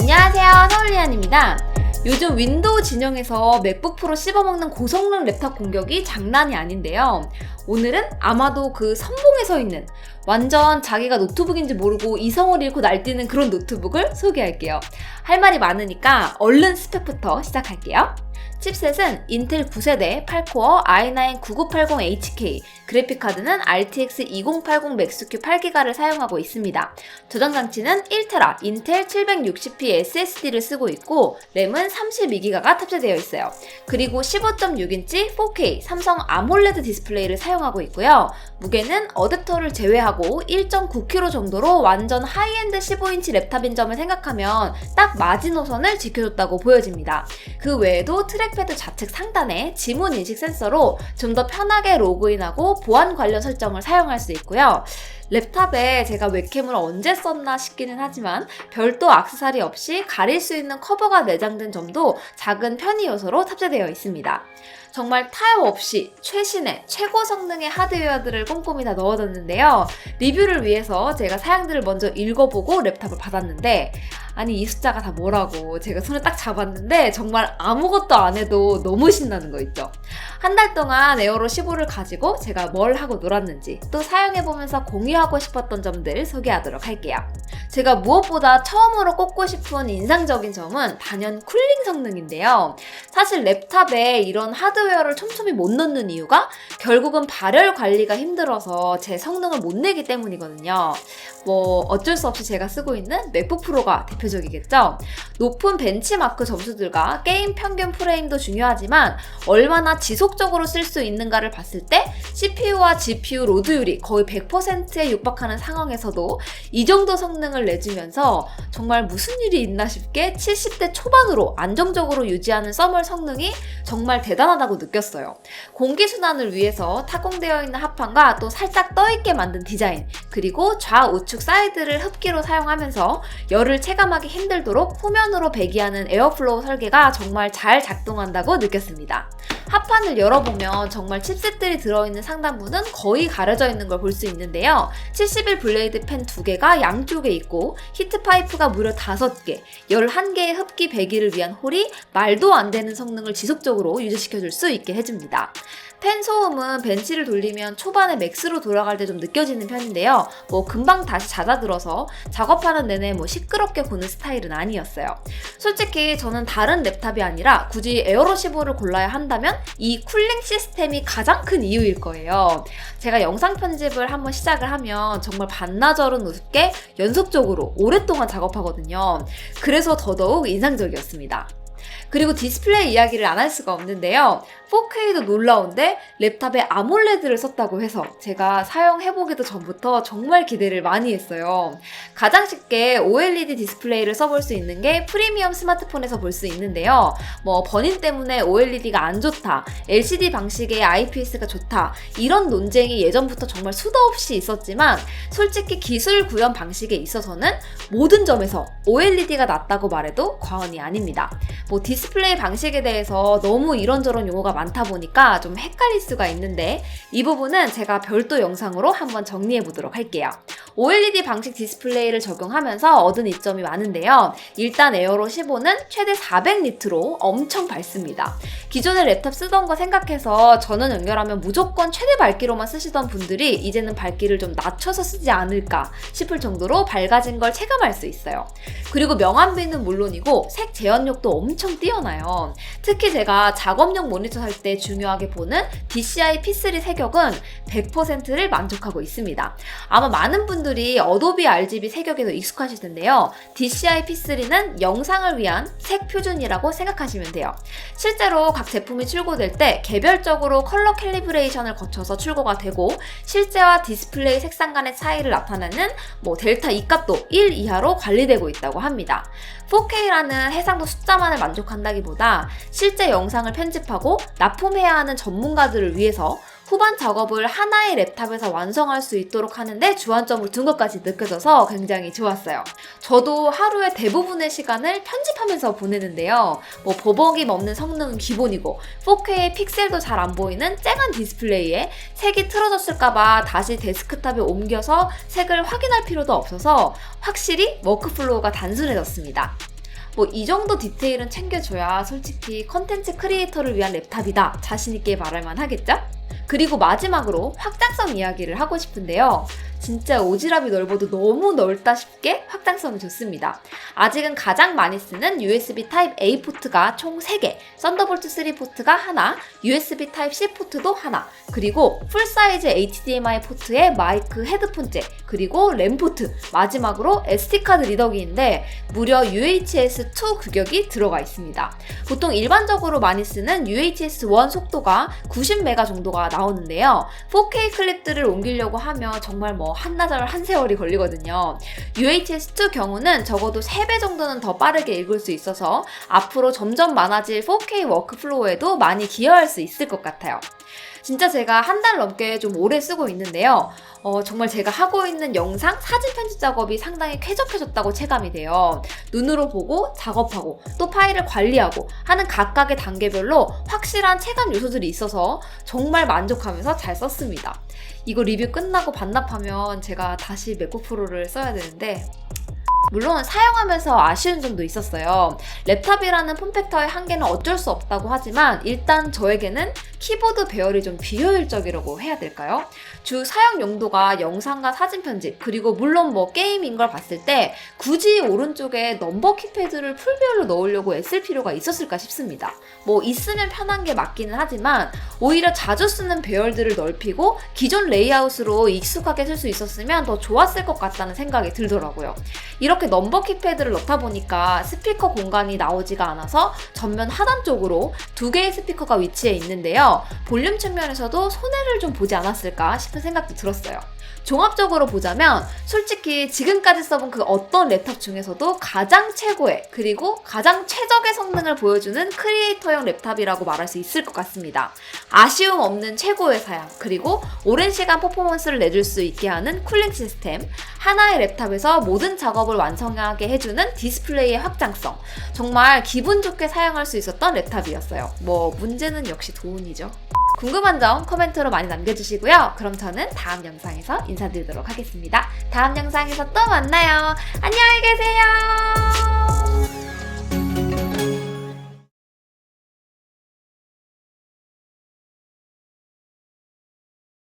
안녕하세요 서울리안입니다. 요즘 윈도우 진영에서 맥북 프로 씹어먹는 고성능 랩탑 공격이 장난이 아닌데요. 오늘은 아마도 그 선봉에 서 있는 완전 자기가 노트북인지 모르고 이성을 잃고 날뛰는 그런 노트북을 소개할게요. 할 말이 많으니까 얼른 스펙부터 시작할게요 칩셋은 인텔 9세대 8코어 i9 9980HK, 그래픽카드는 RTX 2080 맥스큐 8기가를 사용하고 있습니다. 저장 장치는 1테라 인텔 760p SSD를 쓰고 있고 램은 32기가가 탑재되어 있어요. 그리고 15.6인치 4K 삼성 아몰레드 디스플레이를 사용하고 있고요. 무게는 어댑터를 제외하고 1.9kg 정도로 완전 하이엔드 15인치 랩탑인 점을 생각하면 딱 마지노선을 지켜줬다고 보여집니다. 그 외에도 트랙패드 좌측 상단에 지문 인식 센서로 좀 더 편하게 로그인하고 보안 관련 설정을 사용할 수 있고요. 랩탑에 제가 웹캠을 언제 썼나 싶기는 하지만 별도 악세사리 없이 가릴 수 있는 커버가 내장된 점도 작은 편의 요소로 탑재되어 있습니다. 정말 타협 없이 최신의 최고 성능의 하드웨어들을 꼼꼼히 다 넣어뒀는데요. 리뷰를 위해서 제가 사양들을 먼저 읽어보고 랩탑을 받았는데 아니 이 숫자가 다 뭐라고 제가 손에 딱 잡았는데 정말 아무것도 안 해도 너무 신나는 거 있죠. 한 달 동안 에어로 15를 가지고 제가 뭘 하고 놀았는지 또 사용해보면서 공유 하고 싶었던 점들 소개하도록 할게요. 제가 무엇보다 처음으로 꼽고 싶은 인상적인 점은 단연 쿨링 성능인데요. 사실 랩탑에 이런 하드웨어를 촘촘히 못 넣는 이유가 결국은 발열 관리가 힘들어서 제 성능을 못 내기 때문이거든요. 뭐 어쩔 수 없이 제가 쓰고 있는 맥북 프로가 대표적이겠죠. 높은 벤치마크 점수들과 게임 평균 프레임도 중요하지만 얼마나 지속적으로 쓸 수 있는가를 봤을 때 CPU와 GPU 로드율이 거의 100%에 육박하는 상황에서도 이 정도 성능을 내주면서 정말 무슨 일이 있나 싶게 70대 초반으로 안정적으로 유지하는 서멀 성능이 정말 대단하다고 느꼈어요. 공기순환을 위해서 타공되어 있는 합판과 또 살짝 떠있게 만든 디자인, 그리고 좌우측 사이드를 흡기로 사용하면서 열을 체감하기 힘들도록 후면으로 배기하는 에어플로우 설계가 정말 잘 작동한다고 느꼈습니다. 합판을 열어보면 정말 칩셋들이 들어있는 상단부는 거의 가려져 있는 걸 볼 수 있는데요. 71 블레이드 펜 2개가 양쪽에 있고 히트 파이프가 무려 5개, 11개의 흡기 배기를 위한 홀이 말도 안 되는 성능을 지속적으로 유지시켜줄 수 있게 해줍니다. 펜 소음은 벤치를 돌리면 초반에 맥스로 돌아갈 때 좀 느껴지는 편인데요. 뭐 금방 다시 잦아들어서 작업하는 내내 뭐 시끄럽게 보는 스타일은 아니었어요. 솔직히 저는 다른 랩탑이 아니라 굳이 에어로 15를 골라야 한다면 이 쿨링 시스템이 가장 큰 이유일 거예요. 제가 영상 편집을 한번 시작을 하면 정말 반나절은 우습게 연속적으로 오랫동안 작업하거든요. 그래서 더더욱 인상적이었습니다. 그리고 디스플레이 이야기를 안 할 수가 없는데요. 4K도 놀라운데 랩탑에 아몰레드를 썼다고 해서 제가 사용해보기도 전부터 정말 기대를 많이 했어요. 가장 쉽게 OLED 디스플레이를 써볼 수 있는 게 프리미엄 스마트폰에서 볼 수 있는데요. 뭐 번인 때문에 OLED가 안 좋다, LCD 방식의 IPS가 좋다 이런 논쟁이 예전부터 정말 수도 없이 있었지만 솔직히 기술 구현 방식에 있어서는 모든 점에서 OLED가 낫다고 말해도 과언이 아닙니다. 뭐 플레이 방식에 대해서 너무 이런저런 용어가 많다 보니까 좀 헷갈릴 수가 있는데 이 부분은 제가 별도 영상으로 한번 정리해 보도록 할게요. OLED 방식 디스플레이를 적용하면서 얻은 이점이 많은데요. 일단 에어로 15는 최대 400니트로 엄청 밝습니다. 기존에 랩탑 쓰던 거 생각해서 전원 연결하면 무조건 최대 밝기로만 쓰시던 분들이 이제는 밝기를 좀 낮춰서 쓰지 않을까 싶을 정도로 밝아진 걸 체감할 수 있어요. 그리고 명암비는 물론이고 색 재현력도 엄청 뛰어 나요. 특히 제가 작업용 모니터 살 때 중요하게 보는 DCI P3 색역은 100%를 만족하고 있습니다. 아마 많은 분들이 어도비 RGB 더 익숙하실 텐데요. DCI P3는 영상을 위한 색 표준이라고 생각하시면 돼요. 실제로 각 제품이 출고될 때 개별적으로 컬러 캘리브레이션을 거쳐서 출고가 되고 실제와 디스플레이 색상 간의 차이를 나타내는 뭐 델타 E 값도 1 이하로 관리되고 있다고 합니다. 4K라는 해상도 숫자만을 만족 한다기보다 실제 영상을 편집하고 납품해야 하는 전문가들을 위해서 후반 작업을 하나의 랩탑에서 완성할 수 있도록 하는데 주안점을 둔 것까지 느껴져서 굉장히 좋았어요. 저도 하루의 대부분의 시간을 편집하면서 보내는데요. 뭐 버벅임 없는 성능은 기본이고 4K의 픽셀도 잘 안 보이는 쨍한 디스플레이에 색이 틀어졌을까봐 다시 데스크탑에 옮겨서 색을 확인할 필요도 없어서 확실히 워크플로우가 단순해졌습니다. 뭐 이 정도 디테일은 챙겨줘야 솔직히 컨텐츠 크리에이터를 위한 랩탑이다 자신있게 말할 만 하겠죠? 그리고 마지막으로 확장성 이야기를 하고 싶은데요. 진짜 오지랖이 넓어도 너무 넓다 싶게 확장성이 좋습니다. 아직은 가장 많이 쓰는 USB 타입 A 포트가 총 3개, 썬더볼트 3 포트가 하나, USB 타입 C 포트도 하나, 그리고 풀 사이즈 HDMI 포트에 마이크 헤드폰 잭, 그리고 램 포트, 마지막으로 SD카드 리더기인데 무려 UHS-2 규격이 들어가 있습니다. 보통 일반적으로 많이 쓰는 UHS-1 속도가 90메가 정도가 나오는데요. 4K 클립들을 옮기려고 하면 정말 뭐 한나절 한세월이 걸리거든요. UHS-2 경우는 적어도 3배 정도는 더 빠르게 읽을 수 있어서 앞으로 점점 많아질 4K 워크플로우에도 많이 기여할 수 있을 것 같아요. 진짜 제가 한 달 넘게 좀 오래 쓰고 있는데요. 어, 정말 제가 하고 있는 영상, 사진 편집 작업이 상당히 쾌적해졌다고 체감이 돼요. 눈으로 보고 작업하고 또 파일을 관리하고 하는 각각의 단계별로 확실한 체감 요소들이 있어서 정말 만족하면서 잘 썼습니다. 이거 리뷰 끝나고 반납하면 제가 다시 맥북 프로를 써야 되는데 물론 사용하면서 아쉬운 점도 있었어요. 랩탑이라는 폼팩터의 한계는 어쩔 수 없다고 하지만 일단 저에게는 키보드 배열이 좀 비효율적이라고 해야 될까요? 주 사용 용도가 영상과 사진 편집 그리고 물론 뭐 게임인 걸 봤을 때 굳이 오른쪽에 넘버 키패드를 풀배열로 넣으려고 애쓸 필요가 있었을까 싶습니다. 뭐 있으면 편한 게 맞기는 하지만 오히려 자주 쓰는 배열들을 넓히고 기존 레이아웃으로 익숙하게 쓸 수 있었으면 더 좋았을 것 같다는 생각이 들더라고요. 이렇게 넘버 키패드를 넣다 보니까 스피커 공간이 나오지가 않아서 전면 하단 쪽으로 두 개의 스피커가 위치해 있는데요. 볼륨 측면에서도 손해를 좀 보지 않았을까 싶은 생각도 들었어요. 종합적으로 보자면 솔직히 지금까지 써본 그 어떤 랩탑 중에서도 가장 최고의 그리고 가장 최적의 성능을 보여주는 크리에이터용 랩탑이라고 말할 수 있을 것 같습니다. 아쉬움 없는 최고의 사양 그리고 오랜 시간 퍼포먼스를 내줄 수 있게 하는 쿨링 시스템 하나의 랩탑에서 모든 작업을 완 성하게 해주는 디스플레이의 확장성 정말 기분 좋게 사용할 수 있었던 랩탑이었어요. 뭐 문제는 역시 도운이죠. 궁금한 점 코멘트로 많이 남겨주시고요. 그럼 저는 다음 영상에서 인사드리도록 하겠습니다. 다음 영상에서 또 만나요. 안녕히 계세요.